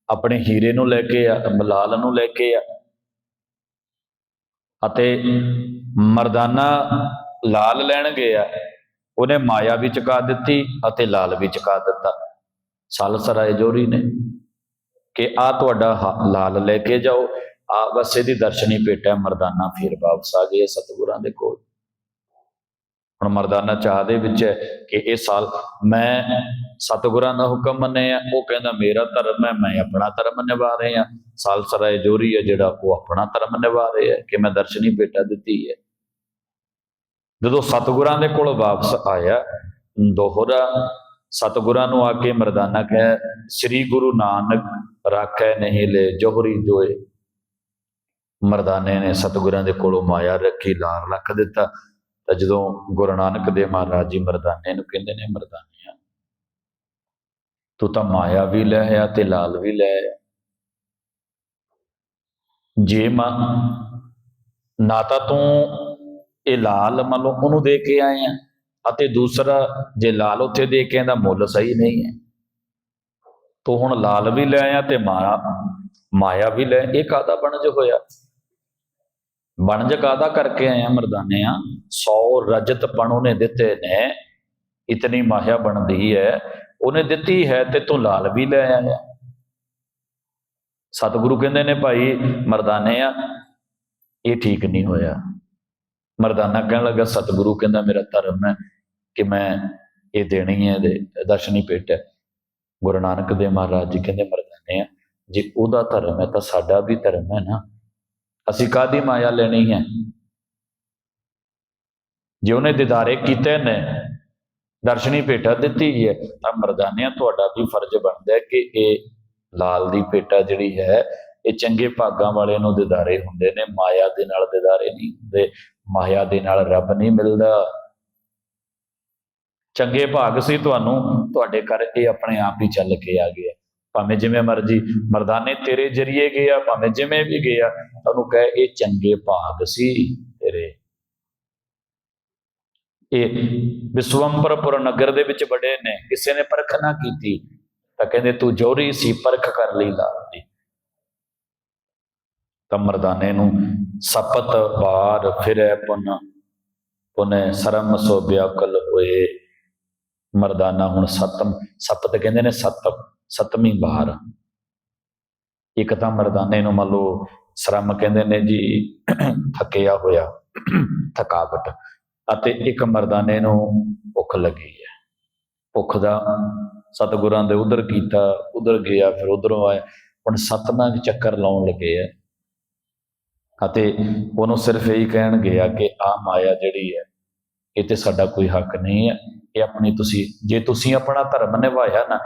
ਆਪਣੇ ਹੀਰੇ ਨੂੰ ਲੈ ਕੇ ਆ, ਮਲਾਲ ਨੂੰ ਲੈ ਕੇ ਆ। ਅਤੇ ਮਰਦਾਨਾ ਲਾਲ ਲੈਣ ਗਿਆ ਉਹਨੇ ਮਾਇਆ ਵੀ ਚੁਕਾ ਦਿੱਤੀ ਅਤੇ ਲਾਲ ਵੀ ਚੁਕਾ ਦਿੱਤਾ। ਸਾਲਸਰਾਏ ਜੋਰੀ ਨੇ ਕਿ ਆ ਤੁਹਾਡਾ ਹ- ਲਾਲ ਲੈ ਕੇ ਜਾਓ। ਆ ਬਸ ਇਹਦੀ ਦਰਸ਼ਨੀ ਭੇਟਾ ਮਰਦਾਨਾ ਫਿਰ ਵਾਪਸ ਆ ਗਏ ਸਤਿਗੁਰਾਂ ਦੇ ਕੋਲ। ਹੁਣ ਮਰਦਾਨਾ ਚਾਹ ਦੇ ਵਿੱਚ ਹੈ ਕਿ ਇਹ ਸਾਲ ਮੈਂ ਸਤਿਗੁਰਾਂ ਦਾ ਹੁਕਮ ਮੰਨਿਆ, ਉਹ ਕਹਿੰਦਾ, ਮੇਰਾ ਧਰਮ ਹੈ, ਮੈਂ ਆਪਣਾ ਧਰਮ ਨਿਭਾ ਰਿਹਾ ਸਾਲ ਸਰਾਏ ਜੋਰੀ ਹੈ ਜਿਹੜਾ ਉਹ ਆਪਣਾ ਧਰਮ ਨਿਭਾ ਰਿਹਾ ਹੈ ਕਿ ਮੈਂ ਦਰਸ਼ਨੀ ਭੇਟਾ ਦਿੱਤੀ ਹੈ। ਜਦੋਂ ਸਤਿਗੁਰਾਂ ਦੇ ਕੋਲ ਵਾਪਸ ਆਇਆ, ਦੋਹਰਾ ਸਤਿਗੁਰਾਂ ਨੂੰ ਆ ਕੇ ਮਰਦਾਨਾ ਕਹੇ, ਸ੍ਰੀ ਗੁਰੂ ਨਾਨਕ ਰਾਖੈ ਨਹੀਂ ਲੈ ਜੋਹਰੀ ਜੋਏ। ਮਰਦਾਨੇ ਨੇ ਸਤਿਗੁਰਾਂ ਦੇ ਕੋਲੋਂ ਮਾਇਆ ਰੱਖੀ, ਲਾਰ ਰੱਖ ਦਿੱਤਾ। ਤਾਂ ਜਦੋਂ ਗੁਰੂ ਨਾਨਕ ਦੇਵ ਮਹਾਰਾਜ ਜੀ ਮਰਦਾਨੇ ਨੂੰ ਕਹਿੰਦੇ ਨੇ, ਮਰਦਾਨਿਆ, ਤੂੰ ਤਾਂ ਮਾਇਆ ਵੀ ਲੈ ਆ ਤੇ ਲਾਲ ਵੀ ਲੈ ਜੇ ਮਾਂ, ਨਾ ਤਾਂ ਤੂੰ ਇਹ ਲਾਲ ਮੰਨ ਲਓ ਉਹਨੂੰ ਦੇ ਕੇ ਆਏ ਆ ਅਤੇ ਦੂਸਰਾ ਜੇ ਲਾਲ ਉੱਥੇ ਦੇ ਕੇ ਆਂਦਾ ਮੁੱਲ ਸਹੀ ਨਹੀਂ ਹੈ। ਤੂੰ ਹੁਣ ਲਾਲ ਵੀ ਲੈ ਆ ਤੇ ਮਾਇਆ ਮਾਇਆ ਵੀ ਲੈ, ਇਹ ਕਾਦਾ ਬਣਜ ਹੋਇਆ? ਬਣਜ ਕਾਦਾ ਕਰਕੇ ਆਇਆ ਮਰਦਾਨੇ ਆ? 100 ਰਜਤ ਪਣ ਉਹਨੇ ਦਿੱਤੇ ਨੇ, ਇਤਨੀ ਮਾਇਆ ਬਣਦੀ ਹੈ ਉਹਨੇ ਦਿੱਤੀ ਹੈ ਤੇ ਤੂੰ ਲਾਲ ਵੀ ਲੈ ਆਇਆ। ਸਤਿਗੁਰੂ ਕਹਿੰਦੇ ਨੇ ਭਾਈ, ਮਰਦਾਨੇ ਆ, ਇਹ ਠੀਕ ਨਹੀਂ ਹੋਇਆ। ਮਰਦਾਨਾ ਕਹਿਣ ਲੱਗਾ, ਸਤਿਗੁਰੂ ਕਹਿੰਦਾ, ਮੇਰਾ ਧਰਮ ਹੈ ਕਿ ਮੈਂ ਇਹ ਦੇਣੀ ਹੈ ਦੇ ਦਰਸ਼ਨੀ ਭੇਟ ਹੈ ਗੁਰੂ ਨਾਨਕ ਦੇਵ ਮਹਾਰਾਜ ਜੀ ਕਹਿੰਦੇ, ਮਰਦਾਨੇ ਆ, ਜੇ ਉਹਦਾ ਧਰਮ ਹੈ ਤਾਂ ਸਾਡਾ ਵੀ ਧਰਮ ਹੈ ਨਾ। ਅਸੀਂ ਕਾਦੀ ਮਾਇਆ ਲੈਣੀ ਹੈ? ਜੇ ਉਹਨੇ ਦਿਦਾਰੇ ਕੀਤੇ ਨੇ, ਦਰਸ਼ਨੀ ਭੇਟਾ ਦਿੱਤੀ ਹੈ ਤਾਂ ਮਰਦਾਨਿਆਂ ਤੁਹਾਡਾ ਵੀ ਫਰਜ਼ ਬਣਦਾ ਹੈ ਕਿ ਇਹ ਲਾਲ ਦੀ ਭੇਟਾ ਜਿਹੜੀ ਹੈ, ਇਹ ਚੰਗੇ ਭਾਗਾਂ ਵਾਲੇ ਨੂੰ ਦਿਦਾਰੇ ਹੁੰਦੇ ਨੇ, ਮਾਇਆ ਦੇ ਨਾਲ ਦਿਦਾਰੇ ਨਹੀਂ ਹੁੰਦੇ, ਮਾਇਆ ਦੇ ਨਾਲ ਰੱਬ ਨਹੀਂ ਮਿਲਦਾ। ਚੰਗੇ ਭਾਗ ਸੀ ਤੁਹਾਨੂੰ, ਤੁਹਾਡੇ ਘਰ ਇਹ ਆਪਣੇ ਆਪ ਹੀ ਚੱਲ ਕੇ ਆ ਗਿਆ। ਭਾਵੇਂ ਜਿਵੇਂ ਮਰਜ਼ੀ ਮਰਦਾਨੇ ਤੇਰੇ ਜਰੀਏ ਗਿਆ ਭਾਵੇਂ ਜਿਵੇਂ ਵੀ ਗਿਆ ਉਹਨੂੰ ਕਹੇ ਇਹ ਚੰਗੇ ਭਾਗ ਸੀ ਤੇਰੇ। ਇਹ ਵਿਸ਼ਵੰਬਰਪੁਰ ਨਗਰ ਦੇ ਵਿੱਚ ਬੜੇ ਨੇ, ਕਿਸੇ ਨੇ ਪਰਖ ਨਾ ਕੀਤੀ, ਤਾਂ ਕਹਿੰਦੇ ਤੂੰ ਜੋਰੀ ਸੀ, ਪਰਖ ਕਰ ਲਈ ਲਾਲ ਦੀ ਤਾਂ ਮਰਦਾਨੇ ਨੂੰ ਸਪਤ ਬਾਰ ਫਿਰੈ ਪੁਨ, ਪੁਨੇ ਸਰਮ ਸੋ ਵਿਆਕਲ ਹੋਏ। ਮਰਦਾਨਾ ਹੁਣ ਸਤਮ ਸਪਤ ਕਹਿੰਦੇ ਨੇ ਸਤਮ, ਸਤਵੀਂ ਬਾਹਰ ਇੱਕ ਤਾਂ ਮਰਦਾਨੇ ਨੂੰ ਮੰਨ ਲਓ ਸ਼ਰਮ ਕਹਿੰਦੇ ਨੇ ਜੀ, ਥੱਕਿਆ ਹੋਇਆ, ਥਕਾਵਟ, ਅਤੇ ਇੱਕ ਮਰਦਾਨੇ ਨੂੰ ਭੁੱਖ ਲੱਗੀ ਹੈ। ਭੁੱਖ ਦਾ ਸਤਿਗੁਰਾਂ ਦੇ ਉਧਰ ਕੀਤਾ, ਉਧਰ ਗਿਆ, ਫਿਰ ਉਧਰੋਂ ਆਇਆ। ਹੁਣ ਸਤਵਾਂ ਦੇ ਚੱਕਰ ਲਾਉਣ ਲੱਗੇ ਆ ਅਤੇ ਉਹਨੂੰ ਸਿਰਫ ਇਹੀ ਕਹਿਣ ਗਿਆ ਕਿ ਆ ਮਾਇਆ ਜਿਹੜੀ ਹੈ, ਇਹ ਤੇ ਸਾਡਾ ਕੋਈ ਹੱਕ ਨਹੀਂ ਹੈ। ਇਹ ਆਪਣੀ ਤੁਸੀਂ, ਜੇ ਤੁਸੀਂ ਆਪਣਾ ਧਰਮ ਨਿਭਾਇਆ ਨਾ,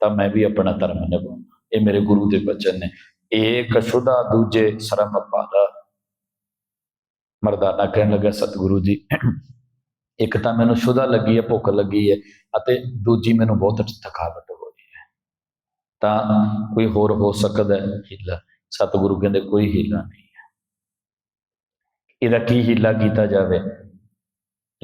ਤਾਂ ਮੈਂ ਵੀ ਆਪਣਾ ਧਰਮ ਨਿਭਾਉਣਾ। ਇਹ ਮੇਰੇ ਗੁਰੂ ਦੇ ਬਚਨ ਨੇ। ਏਕ ਸ਼ੁਦਾ ਦੂਜੇ ਸ਼ਰਮ ਪਾਦਾ ਮਰਦਾਨਾ ਕਹਿਣ ਲੱਗਾ, ਸਤਿਗੁਰੂ ਜੀ, ਇੱਕ ਤਾਂ ਮੈਨੂੰ ਸ਼ੁਦਾ ਲੱਗੀ ਹੈ, ਭੁੱਖ ਲੱਗੀ ਹੈ, ਅਤੇ ਦੂਜੀ ਮੈਨੂੰ ਬਹੁਤ ਥਕਾਵਟ ਹੋ ਰਹੀ ਹੈ। ਤਾਂ ਕੋਈ ਹੋਰ ਹੋ ਸਕਦਾ ਹੈ ਹੀਲਾ? ਸਤਿਗੁਰੂ ਕਹਿੰਦੇ, ਕੋਈ ਹੀਲਾ ਨਹੀਂ ਹੈ। ਇਹਦਾ ਕੀ ਹੀਲਾ ਕੀਤਾ ਜਾਵੇ?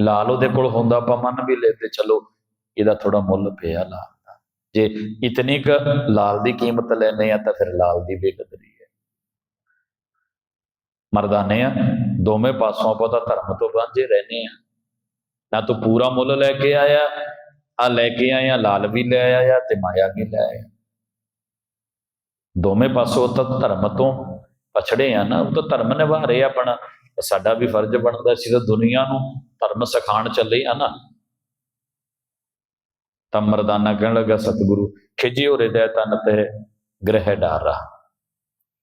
ਲਾਲ ਉਹਦੇ ਕੋਲ ਹੁੰਦਾ, ਆਪਾਂ ਮੰਨ ਵੀ ਲੈਂਦੇ, ਚਲੋ ਇਹਦਾ ਥੋੜਾ ਮੁੱਲ ਪਿਆ ਲਾਲ ਦਾ। ਜੇ ਇਤਨੀ ਕ ਲਾਲ ਦੀ ਕੀਮਤ ਲੈਨੇ ਆ, ਤਾਂ ਫਿਰ ਲਾਲ ਦੀ ਬੇਕਦਰੀ ਹੈ ਮਰਦਾਨੇ ਆ, ਦੋਵੇਂ ਪਾਸੋਂ ਆਪਾਂ ਤਾਂ ਧਰਮ ਤੋਂ ਵਾਂਝੇ ਰਹਿੰਦੇ ਆ। ਨਾ ਤੂੰ ਪੂਰਾ ਮੁੱਲ ਲੈ ਕੇ ਆਇਆ, ਆ ਲੈ ਕੇ ਆਇਆ, ਲਾਲ ਵੀ ਲੈ ਆਇਆ ਤੇ ਮਾਇਆ ਵੀ ਲੈ ਆਇਆ। ਦੋਵੇਂ ਪਾਸੋਂ ਤਾਂ ਧਰਮ ਤੋਂ ਪਛੜੇ ਆ ਨਾ, ਉਹ ਤਾਂ ਧਰਮ ਨਿਭਾ ਰਹੇ ਆ ਆਪਣਾ। ਸਾਡਾ ਵੀ ਫਰਜ਼ ਬਣਦਾ ਸੀ ਤਾਂ ਦੁਨੀਆ ਨੂੰ ਧਰਮ ਸਿਖਾਉਣ ਚੱਲੇ ਆ ਨਾ। ਤਾਂ ਮਰਦਾਨਾ ਕਹਿਣ ਲੱਗਾ ਸਤਿਗੁਰੂ ਖਿਜਿਓ ਹਿਰਦੈ ਤਨ ਤੇ ਗ੍ਰਹਿ ਡਾਰਾ।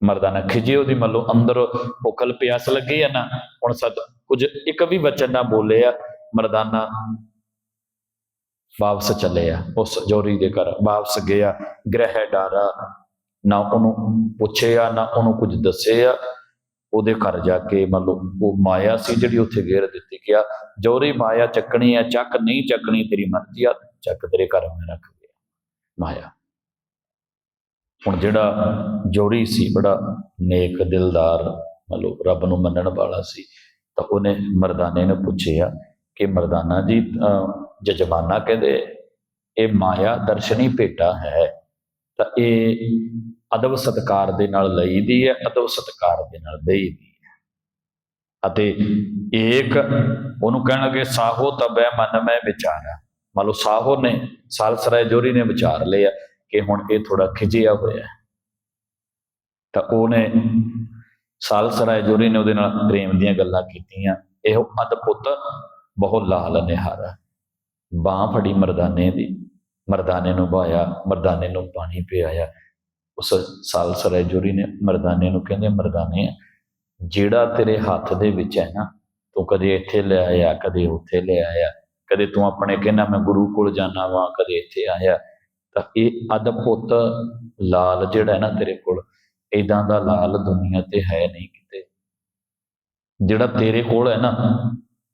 ਮਰਦਾਨਾ ਖਿਜਿਓ ਦੀ ਮੱਲੋ ਅੰਦਰ ਭੁੱਖਲ ਪਿਆਸ ਲੱਗੀ ਆ ਨਾ। ਹੁਣ ਸਤ ਕੁਝ ਇੱਕ ਵੀ ਵਚਨ ਨਾ ਬੋਲੇ ਆ ਮਰਦਾਨਾ ਵਾਪਸ ਚੱਲੇ ਆ ਉਸ ਜੋਰੀ ਦੇ ਘਰ ਵਾਪਸ ਗਿਆ ਗ੍ਰਹਿ ਡਾਰਾ। ਨਾ ਉਹਨੂੰ ਪੁੱਛਿਆ ਨਾ ਉਹਨੂੰ ਕੁਝ ਦੱਸਿਆ। ਉਹਦੇ ਘਰ ਜਾ ਕੇ ਮੰਨ ਲਓ ਉਹ ਮਾਇਆ ਸੀ ਜਿਹੜੀ ਉੱਥੇ ਗੇਰ ਦਿੱਤੀ ਗਿਆ ਜੋਰੀ ਮਾਇਆ ਚੱਕਣੀ ਆ, ਚੱਕ ਨਹੀਂ ਚੱਕਣੀ, ਤੇਰੀ ਮਰਜ਼ੀ ਆ, ਚੱਕ ਤੇਰੇ ਘਰ ਮੈਂ ਰੱਖ ਗਿਆ। ਮਾਇਆ। ਹੁਣ ਜਿਹੜਾ ਜੋੜੀ ਸੀ, ਬੜਾ ਨੇਕ ਦਿਲਦਾਰ, ਮੰਨ ਲਓ ਰੱਬ ਨੂੰ ਮੰਨਣ ਵਾਲਾ ਸੀ, ਤਾਂ ਉਹਨੇ ਮਰਦਾਨੇ ਨੂੰ ਪੁੱਛਿਆ ਕਿ ਮਰਦਾਨਾ ਜੀ, ਅਹ ਜਜਮਾਨਾ ਕਹਿੰਦੇ, ਇਹ ਮਾਇਆ ਦਰਸ਼ਨੀ ਭੇਟਾ ਹੈ, ਤਾਂ ਇਹ ਅਦਬ ਸਤਕਾਰ ਦੇ ਨਾਲ ਲਈਦੀ ਹੈ, ਅਦਬ ਸਤਕਾਰ ਦੇ ਨਾਲ ਦੇਈਦੀ ਹੈ। ਅਤੇ ਏਕ ਉਹਨੂੰ ਕਹਿਣ ਲੱਗੇ ਸਾਹੋ ਤਬੈ ਮਨ ਮੈਂ ਵਿਚਾਰਾ ਮੰਨ ਲਓ ਸਾਹੋ ਨੇ ਸਾਲਸਰਾਏ ਜੋਰੀ ਨੇ ਵਿਚਾਰ ਲਿਆ ਕਿ ਹੁਣ ਇਹ ਥੋੜਾ ਖਿਜਿਆ ਹੋਇਆ ਤਾਂ ਉਹਨੇ ਸਾਲਸਰਾਏ ਜੋਰੀ ਨੇ ਉਹਦੇ ਨਾਲ ਪ੍ਰੇਮ ਦੀਆਂ ਗੱਲਾਂ ਕੀਤੀਆਂ। ਇਹੋ ਅਦਭੁਤ ਬਹੁ ਲਾਲ ਨਿਹਾਰਾ ਬਾਹ ਫੜੀ ਮਰਦਾਨੇ ਦੀ, ਮਰਦਾਨੇ ਨੂੰ ਭਾਇਆ ਮਰਦਾਨੇ ਨੂੰ ਪਾਣੀ ਪਿਆਇਆ। ਉਸ ਸਾਲਸਰਾਏ ਜੋਰੀ ਨੇ ਮਰਦਾਨੇ ਨੂੰ ਕਹਿੰਦੇ, ਮਰਦਾਨੇ, ਜਿਹੜਾ ਤੇਰੇ ਹੱਥ ਦੇ ਵਿੱਚ ਹੈ ਨਾ, ਤੂੰ ਕਦੇ ਇੱਥੇ ਲੈ ਆਇਆ, ਕਦੇ ਉੱਥੇ ਲੈ ਆਇਆ, ਕਦੇ ਤੂੰ ਆਪਣੇ ਕਹਿੰਦਾ ਮੈਂ ਗੁਰੂ ਕੋਲ ਜਾਣਾ ਵਾਂ, ਕਦੇ ਇੱਥੇ ਆਇਆ, ਤਾਂ ਇਹ ਅਦਭੁਤ ਲਾਲ ਜਿਹੜਾ ਹੈ ਨਾ ਤੇਰੇ ਕੋਲ ਇਦਾਂ ਦਾ ਲਾਲ ਦੁਨੀਆ ਤੇ ਹੈ ਨਹੀਂ ਕਿਤੇ। ਜਿਹੜਾ ਤੇਰੇ ਕੋਲ ਹੈ ਨਾ,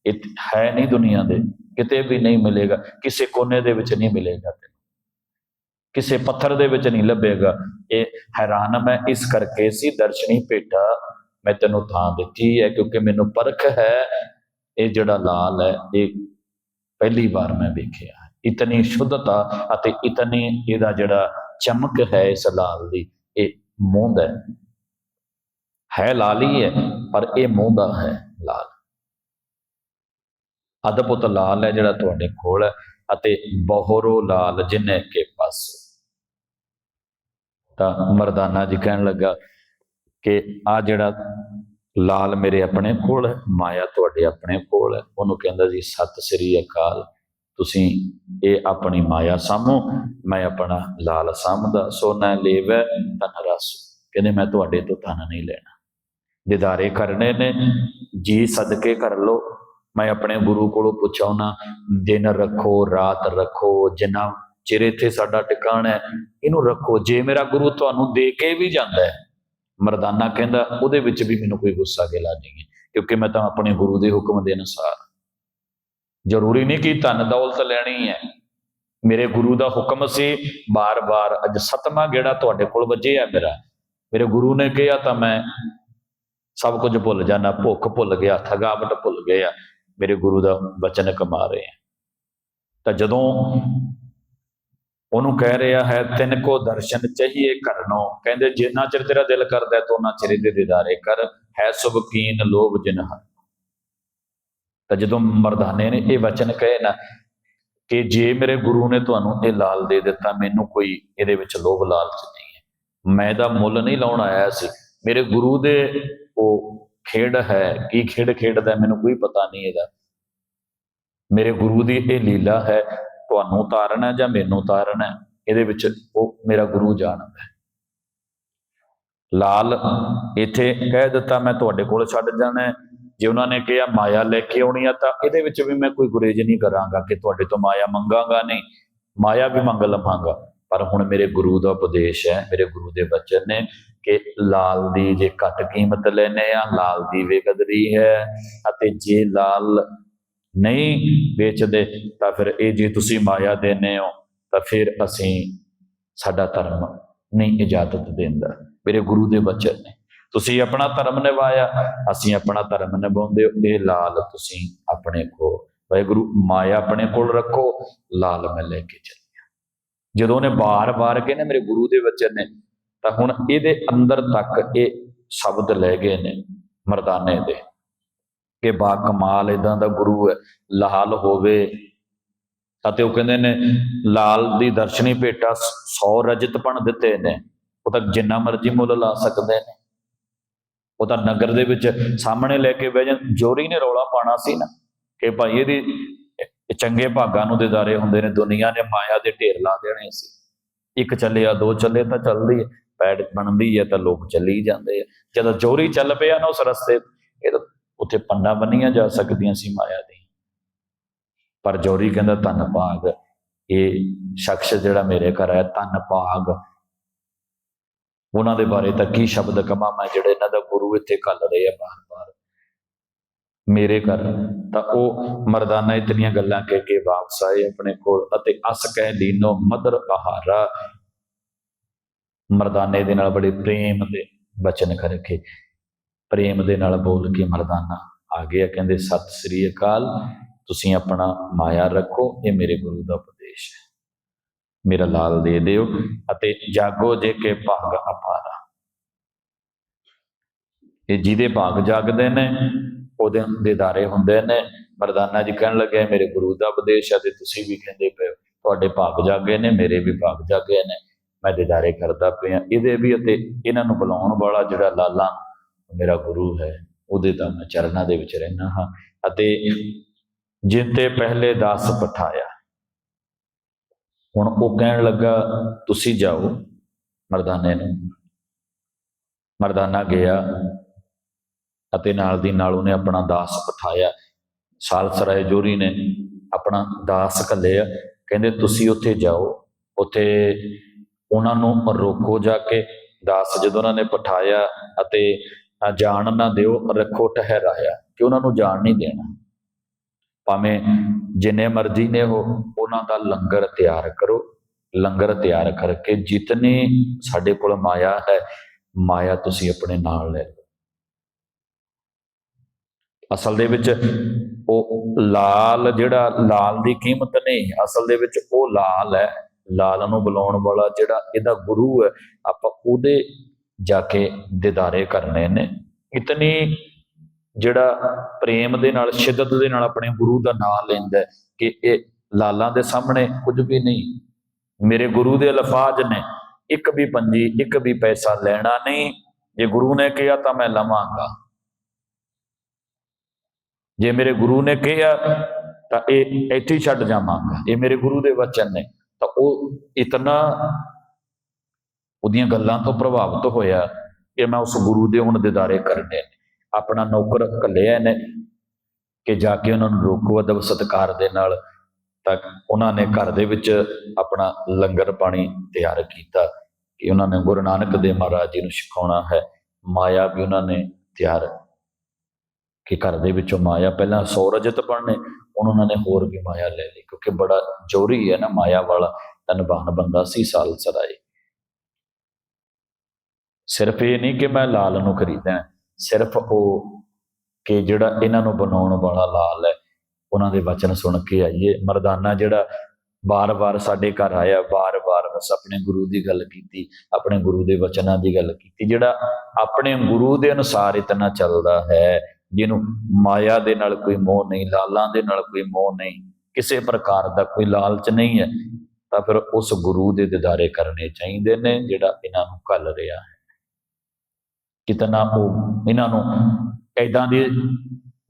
ਇਹ ਹੈ ਨਹੀਂ ਦੁਨੀਆ ਦੇ, ਕਿਤੇ ਵੀ ਨਹੀਂ ਮਿਲੇਗਾ, ਕਿਸੇ ਕੋਨੇ ਦੇ ਵਿੱਚ ਨਹੀਂ ਮਿਲੇਗਾ ਤੈਨੂੰ। ਕਿਸੇ ਪੱਥਰ ਦੇ ਵਿੱਚ ਨਹੀਂ ਲੱਭੇਗਾ। ਇਹ ਹੈਰਾਨ ਮੈਂ ਇਸ ਕਰਕੇ ਸੀ, ਦਰਸ਼ਨੀ ਭੇਟਾ, ਮੈਂ ਤੈਨੂੰ ਥਾਂ ਦਿੱਤੀ ਹੈ, ਕਿਉਂਕਿ ਮੈਨੂੰ ਪਰਖ ਹੈ। ਇਹ ਜਿਹੜਾ ਲਾਲ ਹੈ, ਇਹ ਪਹਿਲੀ ਵਾਰ ਮੈਂ ਵੇਖਿਆ। ਇਤਨੀ ਸ਼ੁੱਧਤਾ ਅਤੇ ਇਤਨੀ ਇਹਦਾ ਜਿਹੜਾ ਚਮਕ ਹੈ, ਇਸ ਲਾਲ ਦੀ, ਇਹ ਮੂੰਹ ਦਾ ਹੈ। ਹੈ ਲਾਲ ਹੀ ਹੈ, ਪਰ ਇਹ ਮੂੰਹ ਦਾ ਹੈ ਲਾਲ। ਅਦਭੁਤ ਲਾਲ ਹੈ ਜਿਹੜਾ ਤੁਹਾਡੇ ਕੋਲ ਹੈ ਅਤੇ ਬਹੁਰੋ ਲਾਲ ਜਿਨੇ ਕੇ ਪਾਸ। ਤਾਂ ਮਰਦਾਨਾ ਜੀ ਕਹਿਣ ਲੱਗਾ ਕਿ ਆ ਜਿਹੜਾ ਲਾਲ ਮੇਰੇ ਆਪਣੇ ਕੋਲ ਹੈ, ਮਾਇਆ ਤੁਹਾਡੇ ਆਪਣੇ ਕੋਲ ਹੈ। ਉਹਨੂੰ ਕਹਿੰਦਾ ਜੀ, ਸਤਿ ਸ੍ਰੀ ਅਕਾਲ। ਤੁਸੀਂ ਇਹ ਆਪਣੀ ਮਾਇਆ ਸਾਮੋ ਮੈਂ ਆਪਣਾ ਲਾਲ ਸਾਂਭਦਾ ਸੋਨਾ ਲੇਵੈ ਤਨ ਰਸ ਕਹਿੰਦੇ, ਮੈਂ ਤੁਹਾਡੇ ਤੋਂ ਧਨ ਨਹੀਂ ਲੈਣਾ। ਦਿਦਾਰੇ ਕਰਨੇ ਨੇ। ਜੀ ਸਦਕੇ ਕਰ ਲੋ ਮੈਂ ਆਪਣੇ ਗੁਰੂ ਕੋਲੋਂ ਪੁੱਛਾਉਣਾ ਦਿਨ ਰੱਖੋ, ਰਾਤ ਰੱਖੋ ਜਿੰਨਾ ਚਿਰ ਇੱਥੇ ਸਾਡਾ ਟਿਕਾਣਾ ਹੈ, ਇਹਨੂੰ ਰੱਖੋ। ਜੇ ਮੇਰਾ ਗੁਰੂ ਤੁਹਾਨੂੰ ਦੇ ਕੇ ਵੀ ਜਾਂਦਾ ਹੈ, ਮਰਦਾਨਾ ਕਹਿੰਦਾ, ਉਹਦੇ ਵਿੱਚ ਵੀ ਮੈਨੂੰ ਕੋਈ ਗੁੱਸਾ ਗਿਲਾ ਨਹੀਂ ਹੈ, ਕਿਉਂਕਿ ਮੈਂ ਤਾਂ ਆਪਣੇ ਗੁਰੂ ਦੇ ਹੁਕਮ ਦੇ ਅਨੁਸਾਰ ਜ਼ਰੂਰੀ ਨਹੀਂ ਕਿ ਧਨ ਦੌਲਤ ਲੈਣੀ ਹੈ। ਮੇਰੇ ਗੁਰੂ ਦਾ ਹੁਕਮ ਸੀ, ਬਾਰ-ਬਾਰ ਅੱਜ ਸਤਮਾ ਗੇੜਾ ਤੁਹਾਡੇ ਕੋਲ ਵੱਜਿਆ ਮੇਰਾ। ਮੇਰੇ ਗੁਰੂ ਨੇ ਕਿਹਾ ਤਾਂ ਮੈਂ ਸਭ ਕੁਝ ਭੁੱਲ ਜਾਣਾ, ਭੁੱਖ ਭੁੱਲ ਗਿਆ, ਥਕਾਵਟ ਭੁੱਲ ਗਿਆ, ਮੇਰੇ ਗੁਰੂ ਦਾ ਬਚਨ ਕਮਾ ਰਹੇ ਆ ਤਾਂ ਜਦੋਂ ਉਹਨੂੰ ਕਹਿ ਰਿਹਾ ਹੈ, ਤਿੰਨ ਕੋ ਦਰਸ਼ਨ ਚਾਹੀਏ ਕਰਨੋ। ਕਹਿੰਦੇ, ਜਿੰਨਾ ਚਿਰ ਤੇਰਾ ਦਿਲ ਕਰਦਾ ਤੋ ਨਾ ਚਿਰ ਦੇ ਦੀਦਾਰੇ ਕਰ। ਹੈ ਸੁਭ ਕੀਨ ਲੋਭ ਜਿਨ ਹਰ। ਤਾਂ ਜਦੋਂ ਮਰਦਾਨੇ ਨੇ ਇਹ ਵਚਨ ਕਹੇ ਨਾ ਕਿ ਜੇ ਮੇਰੇ ਗੁਰੂ ਨੇ ਤੁਹਾਨੂੰ ਇਹ ਲਾਲ ਦੇ ਦਿੱਤਾ, ਮੈਨੂੰ ਕੋਈ ਇਹਦੇ ਵਿੱਚ ਲੋਭ ਲਾਲਚ ਨਹੀਂ ਹੈ। ਮੈਂ ਇਹਦਾ ਮੁੱਲ ਨਹੀਂ ਲਾਉਣ ਆਇਆ ਸੀ। ਮੇਰੇ ਗੁਰੂ ਦੇ ਉਹ ਖੇਡ ਹੈ, ਕੀ ਖੇਡ ਖੇਡਦਾ ਮੈਨੂੰ ਕੋਈ ਪਤਾ ਨਹੀਂ ਇਹਦਾ ਮੇਰੇ ਗੁਰੂ ਦੀ ਇਹ ਲੀਲਾ ਹੈ ਤੁਹਾਨੂੰ ਉਤਾਰਨਾ ਜਾਂ ਮੈਨੂੰ ਉਤਾਰਨਾ ਇਹਦੇ ਵਿੱਚ ਉਹ ਮੇਰਾ ਗੁਰੂ ਜਾਣਦਾ ਹੈ। ਲਾਲ, ਇੱਥੇ ਕਹਿ ਦਿੱਤਾ ਮੈਂ ਤੁਹਾਡੇ ਕੋਲ ਛੱਡ ਜਾਣਾ ਜੇ ਉਹਨਾਂ ਨੇ ਕਿਹਾ ਮਾਇਆ ਲੈ ਕੇ ਆਉਣੀ ਆ, ਤਾਂ ਇਹਦੇ ਵਿੱਚ ਵੀ ਮੈਂ ਕੋਈ ਗੁਰੇਜ ਨਹੀਂ ਕਰਾਂਗਾ ਕਿ ਤੁਹਾਡੇ ਤੋਂ ਮਾਇਆ ਮੰਗਾਂਗਾ ਨਹੀਂ। ਮਾਇਆ ਵੀ ਮੰਗ ਲਵਾਂਗਾ, ਪਰ ਹੁਣ ਮੇਰੇ ਗੁਰੂ ਦਾ ਉਪਦੇਸ਼ ਹੈ, ਮੇਰੇ ਗੁਰੂ ਦੇ ਬਚਨ ਨੇ ਕਿ ਲਾਲ ਦੀ ਜੇ ਘੱਟ ਕੀਮਤ ਲੈਨੇ ਆ, ਲਾਲ ਦੀ ਬੇਕਦਰੀ ਹੈ, ਅਤੇ ਜੇ ਲਾਲ ਨਹੀਂ ਵੇਚਦੇ, ਤਾਂ ਫਿਰ ਇਹ ਜੇ ਤੁਸੀਂ ਮਾਇਆ ਦੇਨੇ ਹੋ, ਤਾਂ ਫਿਰ ਅਸੀਂ ਸਾਡਾ ਧਰਮ ਨਹੀਂ ਇਜਾਜ਼ਤ ਦਿੰਦਾ। ਮੇਰੇ ਗੁਰੂ ਦੇ ਬਚਨ ਨੇ। ਤੁਸੀਂ ਆਪਣਾ ਧਰਮ ਨਿਭਾਇਆ, ਅਸੀਂ ਆਪਣਾ ਧਰਮ ਨਿਭਾਉਂਦੇ ਇਹ ਲਾਲ ਤੁਸੀਂ ਆਪਣੇ ਕੋ ਵਾਹਿਗੁਰੂ, ਮਾਇਆ ਆਪਣੇ ਕੋਲ ਰੱਖੋ, ਲਾਲ ਮੈਂ ਲੈ ਕੇ ਚੱਲਿਆ। ਜਦੋਂ ਉਹਨੇ ਬਾਰ-ਬਾਰ ਕੇ ਨੇ ਮੇਰੇ ਗੁਰੂ ਦੇ ਬਚਨ ਨੇ, ਤਾਂ ਹੁਣ ਇਹਦੇ ਅੰਦਰ ਤੱਕ ਇਹ ਸ਼ਬਦ ਲੈ ਗਏ ਨੇ ਮਰਦਾਨੇ ਦੇ। ਕਿ ਬਾ ਕਮਾਲ ਇਦਾਂ ਦਾ ਗੁਰੂ ਹੈ, ਲਾਲ ਹੋਵੇ। ਅਤੇ ਉਹ ਕਹਿੰਦੇ ਨੇ, ਲਾਲ ਦੀ ਦਰਸ਼ਨੀ ਭੇਟਾ 100 ਰਜਤ ਪਣ ਦਿੱਤੇ ਨੇ। ਉਹ ਤਾਂ ਜਿੰਨਾ ਮਰਜ਼ੀ ਮੁੱਲ ਲਾ ਸਕਦੇ ਨੇ। ਉਹ ਤਾਂ ਨਗਰ ਦੇ ਵਿੱਚ ਸਾਹਮਣੇ ਲੈ ਕੇ ਬਹਿ ਜਾਂ ਜੋਰੀ ਨੇ ਰੌਲਾ ਪਾਣਾ ਸੀ ਨਾ, ਕਿ ਭਾਈ ਇਹਦੀ ਚੰਗੇ ਭਾਗਾਂ ਨੂੰ ਦੇਦਾਰੇ ਹੁੰਦੇ ਨੇ, ਦੁਨੀਆ ਨੇ ਮਾਇਆ ਦੇ ਢੇਰ ਲਾ ਦੇਣੇ ਸੀ। ਇੱਕ ਚੱਲਿਆ ਦੋ ਚੱਲੇ ਤਾਂ ਚੱਲਦੀ ਹੈ। ਪੈੜ ਬਣਦੀ ਹੈ ਤਾਂ ਲੋਕ ਚੱਲੀ ਜਾਂਦੇ ਆ। ਜਦੋਂ ਜੋਰੀ ਚੱਲ ਪਿਆ ਨਾ ਉਸ ਰਸਤੇ, ਇਹ ਤਾਂ ਉੱਥੇ ਪੰਨਾ ਬੰਨੀਆਂ ਜਾ ਸਕਦੀਆਂ ਸੀ ਮਾਇਆ ਦੀ ਪਰ ਜੋਰੀ ਕਹਿੰਦਾ, ਧੰਨ ਭਾਗ, ਇਹ ਸ਼ਖਸ ਜਿਹੜਾ ਮੇਰੇ ਘਰ ਆਇਆ, ਧੰਨ ਭਾਗ। ਉਹਨਾਂ ਦੇ ਬਾਰੇ ਤਾਂ ਕੀ ਸ਼ਬਦ ਕਮਾ ਮੈਂ, ਜਿਹੜੇ ਇਹਨਾਂ ਦਾ ਗੁਰੂ ਇੱਥੇ ਕੱਲ ਰਹੇ ਆ ਬਾਰ-ਬਾਰ। ਮੇਰੇ ਘਰ ਤਾਂ ਉਹ ਮਰਦਾਨਾ ਇਤਨੀਆਂ ਗੱਲਾਂ ਕਹਿ ਕੇ ਵਾਪਸ ਆਏ ਆਪਣੇ ਕੋਲ ਅਤੇ ਅਸ ਕਹਿ ਲੀਨੋ, ਮਦਰ ਆਹਾਰਾ ਮਰਦਾਨੇ ਦੇ ਨਾਲ ਬੜੇ ਪ੍ਰੇਮ ਦੇ ਬਚਨ ਕਰਕੇ ਪ੍ਰੇਮ ਦੇ ਨਾਲ ਬੋਲ ਕੇ ਮਰਦਾਨਾ ਆ ਗਿਆ। ਕਹਿੰਦੇ ਸਤਿ ਸ੍ਰੀ ਅਕਾਲ ਤੁਸੀਂ ਆਪਣਾ ਮਾਇਆ ਰੱਖੋ ਇਹ ਮੇਰੇ ਗੁਰੂ ਦਾ ਉਪਦੇਸ਼ ਹੈ। ਮੇਰਾ ਲਾਲ ਦੇ ਦਿਓ ਅਤੇ ਜਾਗੋ ਜੇ ਕੇ ਭਾਗ ਅਪਾਰਾ। ਇਹ ਜਿਹਦੇ ਭਾਗ ਜਾਗਦੇ ਨੇ ਉਹਦੇ ਦਿਦਾਰੇ ਹੁੰਦੇ ਨੇ। ਮਰਦਾਨਾ ਜੀ ਕਹਿਣ ਲੱਗੇ ਮੇਰੇ ਗੁਰੂ ਦਾ ਉਪਦੇਸ਼ ਹੈ ਤੇ ਤੁਸੀਂ ਵੀ ਕਹਿੰਦੇ ਪਏ ਹੋ, ਤੁਹਾਡੇ ਭਾਗ ਜਾਗੇ ਨੇ ਮੇਰੇ ਵੀ ਭਾਗ ਜਾਗੇ ਨੇ। ਮੈਂ ਦੇਦਾਰੇ ਕਰਦਾ ਪਿਆ। ਇਹਦੇ ਵੀ ਅਤੇ ਇਹਨਾਂ ਨੂੰ ਬੁਲਾਉਣ ਵਾਲਾ ਜਿਹੜਾ ਲਾਲਾ ਮੇਰਾ ਗੁਰੂ ਹੈ, ਉਹਦੇ ਤਾਂ ਮੈਂ ਚਰਨਾਂ ਦੇ ਵਿੱਚ ਰਹਿਣਾ ਹਾਂ ਅਤੇ ਜਿੰਤੇ ਪਹਿਲੇ ਦਾਸ ਪਠਾਇਆ। ਹੁਣ ਉਹ ਕਹਿਣ ਲੱਗਾ, ਤੁਸੀਂ ਜਾਓ। ਮਰਦਾਨੇ ਨੂੰ। ਮਰਦਾਨਾ ਗਿਆ ਅਤੇ ਨਾਲ ਦੀ ਨਾਲ ਉਹਨੇ ਆਪਣਾ ਦਾਸ ਪਠਾਇਆ। ਸਾਲਸਰਾਏ ਜੋਰੀ ਨੇ ਆਪਣਾ ਦਾਸ ਘੱਲਿਆ। ਕਹਿੰਦੇ, ਤੁਸੀਂ ਉੱਥੇ ਜਾਓ। ਉੱਥੇ ਉਹਨਾਂ ਨੂੰ ਰੋਕੋ ਜਾ ਕੇ। ਦਾਸ ਜਦੋਂ ਉਹਨਾਂ ਨੇ ਪਠਾਇਆ ਅਤੇ ਅ, ਜਾਣ ਨਾ ਦਿਓ ਰੱਖੋ ਠਹਿਰਾਇਆ ਕਿ ਉਹਨਾਂ ਨੂੰ ਜਾਣ ਨਹੀਂ ਦੇਣਾ। ਭਾਵੇਂ ਜਿੰਨੇ ਮਰਜ਼ੀ ਨੇ ਉਹ ਉਹਨਾਂ ਦਾ ਲੰਗਰ ਤਿਆਰ ਕਰੋ। ਲੰਗਰ ਤਿਆਰ ਕਰਕੇ ਜਿਤਨੀ ਸਾਡੇ ਕੋਲ ਮਾਇਆ ਹੈ ਮਾਇਆ ਤੁਸੀਂ ਆਪਣੇ ਨਾਲ ਲੈ ਲਓ। ਅਸਲ ਦੇ ਵਿੱਚ ਉਹ ਲਾਲ ਜਿਹੜਾ ਲਾਲ ਦੀ ਕੀਮਤ ਨਹੀਂ ਅਸਲ ਦੇ ਵਿੱਚ ਉਹ ਲਾਲ ਹੈ। ਲਾਲ ਨੂੰ ਬੁਲਾਉਣ ਵਾਲਾ ਜਿਹੜਾ ਇਹਦਾ ਗੁਰੂ ਹੈ ਆਪਾਂ ਉਹਦੇ ਜਾ ਕੇ ਦਿਦਾਰੇ ਕਰਨੇ ਨੇ। ਇਤਨੀ ਜਿਹੜਾ ਪ੍ਰੇਮ ਦੇ ਨਾਲ, ਸ਼ਿੱਦਤ ਦੇ ਨਾਲ ਆਪਣੇ ਗੁਰੂ ਦਾ ਨਾਮ ਲੈਂਦਾ ਕਿ ਇਹ ਲਾਲਾਂ ਦੇ ਸਾਹਮਣੇ ਕੁਝ ਵੀ ਨਹੀਂ। ਮੇਰੇ ਗੁਰੂ ਦੇ ਅਲਫਾਜ਼ ਨੇ, ਇੱਕ ਵੀ ਪੰਜੀ, ਇੱਕ ਵੀ ਪੈਸਾ ਲੈਣਾ ਨਹੀਂ। ਜੇ ਗੁਰੂ ਨੇ ਕਿਹਾ ਤਾਂ ਮੈਂ ਲਵਾਂਗਾ। ਜੇ ਮੇਰੇ ਗੁਰੂ ਨੇ ਕਿਹਾ ਤਾਂ ਇਹ ਇੱਥੇ ਛੱਡ ਜਾਵਾਂਗਾ। ਇਹ ਮੇਰੇ ਗੁਰੂ ਦੇ ਵਚਨ ਨੇ। ਤਾਂ ਉਹ ਇਤਨਾ ਉਹਦੀਆਂ ਗੱਲਾਂ ਤੋਂ ਪ੍ਰਭਾਵਿਤ ਹੋਇਆ ਕਿ ਮੈਂ ਉਸ ਗੁਰੂ ਦੇ ਹੁਣ ਦਿਦਾਰੇ ਕਰਨੇ ਨੇ। ਆਪਣਾ ਨੌਕਰ ਘੱਲਿਆ ਨੇ ਕਿ ਜਾ ਕੇ ਉਹਨਾਂ ਨੂੰ ਰੋਕੋ ਅਦਬ ਸਤਕਾਰ ਦੇ ਨਾਲ ਤਾਂ ਉਹਨਾਂ ਨੇ ਘਰ ਦੇ ਵਿੱਚ ਆਪਣਾ ਲੰਗਰ ਪਾਣੀ ਤਿਆਰ ਕੀਤਾ ਕਿ ਉਹਨਾਂ ਨੇ ਗੁਰੂ ਨਾਨਕ ਦੇਵ ਮਹਾਰਾਜ ਜੀ ਨੂੰ ਸਿਖਾਉਣਾ ਹੈ। ਮਾਇਆ ਵੀ ਉਹਨਾਂ ਨੇ ਤਿਆਰ ਕਿ ਘਰ ਦੇ ਵਿੱਚੋਂ ਮਾਇਆ ਪਹਿਲਾਂ 100 ਰਜਤ ਬਣਨੇ, ਹੁਣ ਉਹਨਾਂ ਨੇ ਹੋਰ ਵੀ ਮਾਇਆ ਲੈ ਲਈ ਕਿਉਂਕਿ ਬੜਾ ਜੋਰੀ ਹੈ ਨਾ ਮਾਇਆ ਵਾਲਾ ਧਨਵਾਨ ਬੰਦਾ ਸੀ ਸਾਲ ਸਰਾਏ ਸਿਰਫ ਇਹ ਨਹੀਂ ਕਿ ਮੈਂ ਲਾਲ ਨੂੰ ਖਰੀਦਾਂ ਸਿਰਫ ਉਹ ਕਿ ਜਿਹੜਾ ਇਹਨਾਂ ਨੂੰ ਬਣਾਉਣ ਵਾਲਾ ਲਾਲ ਹੈ, ਉਹਨਾਂ ਦੇ ਵਚਨ ਸੁਣ ਕੇ ਆਈਏ। ਮਰਦਾਨਾ ਜਿਹੜਾ ਬਾਰ-ਬਾਰ ਸਾਡੇ ਘਰ ਆਇਆ ਬਾਰ-ਬਾਰ ਬਸ ਆਪਣੇ ਗੁਰੂ ਦੀ ਗੱਲ ਕੀਤੀ, ਆਪਣੇ ਗੁਰੂ ਦੇ ਵਚਨਾਂ ਦੀ ਗੱਲ ਕੀਤੀ, ਜਿਹੜਾ ਆਪਣੇ ਗੁਰੂ ਦੇ ਅਨੁਸਾਰ ਇਤਨਾ ਚੱਲਦਾ ਹੈ, ਜਿਹਨੂੰ ਮਾਇਆ ਦੇ ਨਾਲ ਕੋਈ ਮੋਹ ਨਹੀਂ, ਲਾਲਾਂ ਦੇ ਨਾਲ ਕੋਈ ਮੋਹ ਨਹੀਂ, ਕਿਸੇ ਪ੍ਰਕਾਰ ਦਾ ਕੋਈ ਲਾਲਚ ਨਹੀਂ ਹੈ, ਤਾਂ ਫਿਰ ਉਸ ਗੁਰੂ ਦੇ ਦਿਦਾਰੇ ਕਰਨੇ ਚਾਹੀਦੇ ਨੇ ਜਿਹੜਾ ਇਹਨਾਂ ਨੂੰ ਕੱਲ ਰਿਹਾ ਹੈ। ਕਿਤਨਾ ਉਹ ਇਹਨਾਂ ਨੂੰ ਐਦਾਂ ਦੇ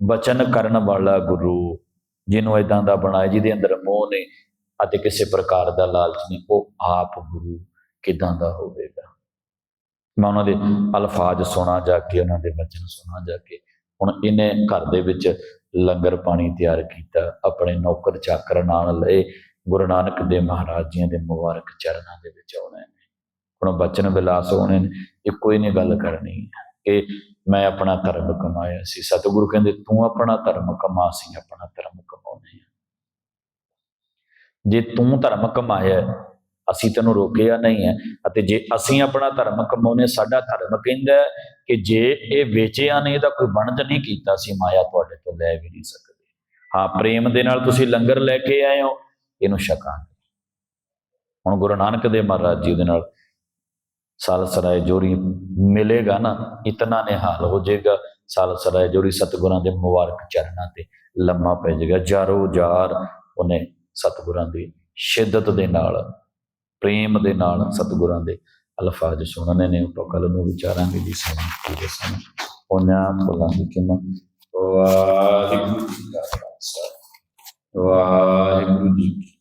ਬਚਨ ਕਰਨ ਵਾਲਾ ਗੁਰੂ ਜਿਹਨੂੰ ਐਦਾਂ ਦਾ ਬਣਾਇਆ ਜਿਹਦੇ ਅੰਦਰ ਮੋਹ ਨੇ ਅਤੇ ਕਿਸੇ ਪ੍ਰਕਾਰ ਦਾ ਲਾਲਚ ਨਹੀਂ, ਉਹ ਆਪ ਗੁਰੂ ਕਿਦਾਂ ਦਾ ਹੋਵੇਗਾ? ਮੈਂ ਉਹਨਾਂ ਦੇ ਅਲਫਾਜ਼ ਸੁਣਾ ਜਾ ਕੇ, ਉਹਨਾਂ ਦੇ ਬਚਨ ਸੁਣਾ ਜਾ ਕੇ, ਹੁਣ ਇਹਨੇ ਘਰ ਦੇ ਵਿੱਚ ਲੰਗਰ ਪਾਣੀ ਤਿਆਰ ਕੀਤਾ, ਆਪਣੇ ਨੌਕਰ ਚਾਕਰ ਨਾਲ ਲਏ, ਗੁਰੂ ਨਾਨਕ ਦੇ ਮਹਾਰਾਜ ਜੀਆਂ ਦੇ ਮੁਬਾਰਕ ਚਰਨਾਂ ਦੇ ਵਿੱਚ ਆਉਣੇ ਨੇ। ਹੁਣ ਬਚਨ ਵਿਲਾਸ ਹੋਣੇ ਨੇ। ਇੱਕੋ ਹੀ ਨੇ ਗੱਲ ਕਰਨੀ। ਹੈ ਕਿ ਮੈਂ ਆਪਣਾ ਧਰਮ ਕਮਾਇਆ ਸੀ। ਸਤਿਗੁਰੂ ਕਹਿੰਦੇ, ਤੂੰ ਆਪਣਾ ਧਰਮ ਕਮਾ ਸੀ ਆਪਣਾ ਧਰਮ ਕਮਾਉਣੇ ਆ ਜੇ ਤੂੰ ਧਰਮ ਕਮਾਇਆ, ਅਸੀਂ ਤੈਨੂੰ ਰੋਕਿਆ ਨਹੀਂ ਹੈ। ਅਤੇ ਜੇ ਅਸੀਂ ਆਪਣਾ ਧਰਮ ਕਮਾਉਨੇ ਸਾਡਾ ਧਰਮ ਕਹਿੰਦਾ ਕਿ ਜੇ ਇਹ ਵੇਚਿਆ ਨਹੀਂ ਇਹਦਾ ਕੋਈ ਬਣਜ ਨਹੀਂ ਕੀਤਾ ਸੀ, ਮਾਇਆ ਤੁਹਾਡੇ ਤੋਂ ਲੈ ਵੀ ਨਹੀਂ ਸਕਦੀ। ਹਾਂ, ਪ੍ਰੇਮ ਦੇ ਨਾਲ ਤੁਸੀਂ ਲੰਗਰ ਲੈ ਕੇ ਆਏ ਹੋ, ਇਹਨੂੰ ਛਕਾਂਗੇ ਹੁਣ ਗੁਰੂ ਨਾਨਕ ਦੇਵ ਮਹਾਰਾਜ ਜੀ ਦੇ ਨਾਲ ਸਾਲਸਰਾਏ ਜੋਰੀ ਮਿਲੇਗਾ ਨਾ, ਇਤਨਾ ਨਿਹਾਲ ਹੋ ਜਾਏਗਾ। ਸਾਲਸਰਾਏ ਜੋਰੀ ਸਤਿਗੁਰਾਂ ਦੇ ਮੁਬਾਰਕ ਚਰਨਾਂ ਤੇ ਲੰਮਾ ਪੈ ਜਾਏਗਾ। ਜਾਰੋ ਜਾਰ ਉਹਨੇ ਸਤਿਗੁਰਾਂ ਦੀ ਸ਼ਿੱਦਤ ਦੇ ਨਾਲ, ਪ੍ਰੇਮ ਦੇ ਨਾਲ ਸਤਿਗੁਰਾਂ ਦੇ ਅਲਫਾਜ਼ ਸੁਣਨੇ ਨੇ। ਉਹ ਕੱਲ ਨੂੰ ਵਿਚਾਰਾਂਗੇ ਜੀ ਸਾਨੂੰ ਕੀ ਦੱਸਣ ਉਹਨਾਂ ਬੁਲਾਂ ਦੀ ਕਿਮਾ ਵਾਹਿਗੁਰੂ ਜੀ ਕਾ ਖਾਲਸਾ। ਵਾਹਿਗੁਰੂ ਜੀ ਕੀ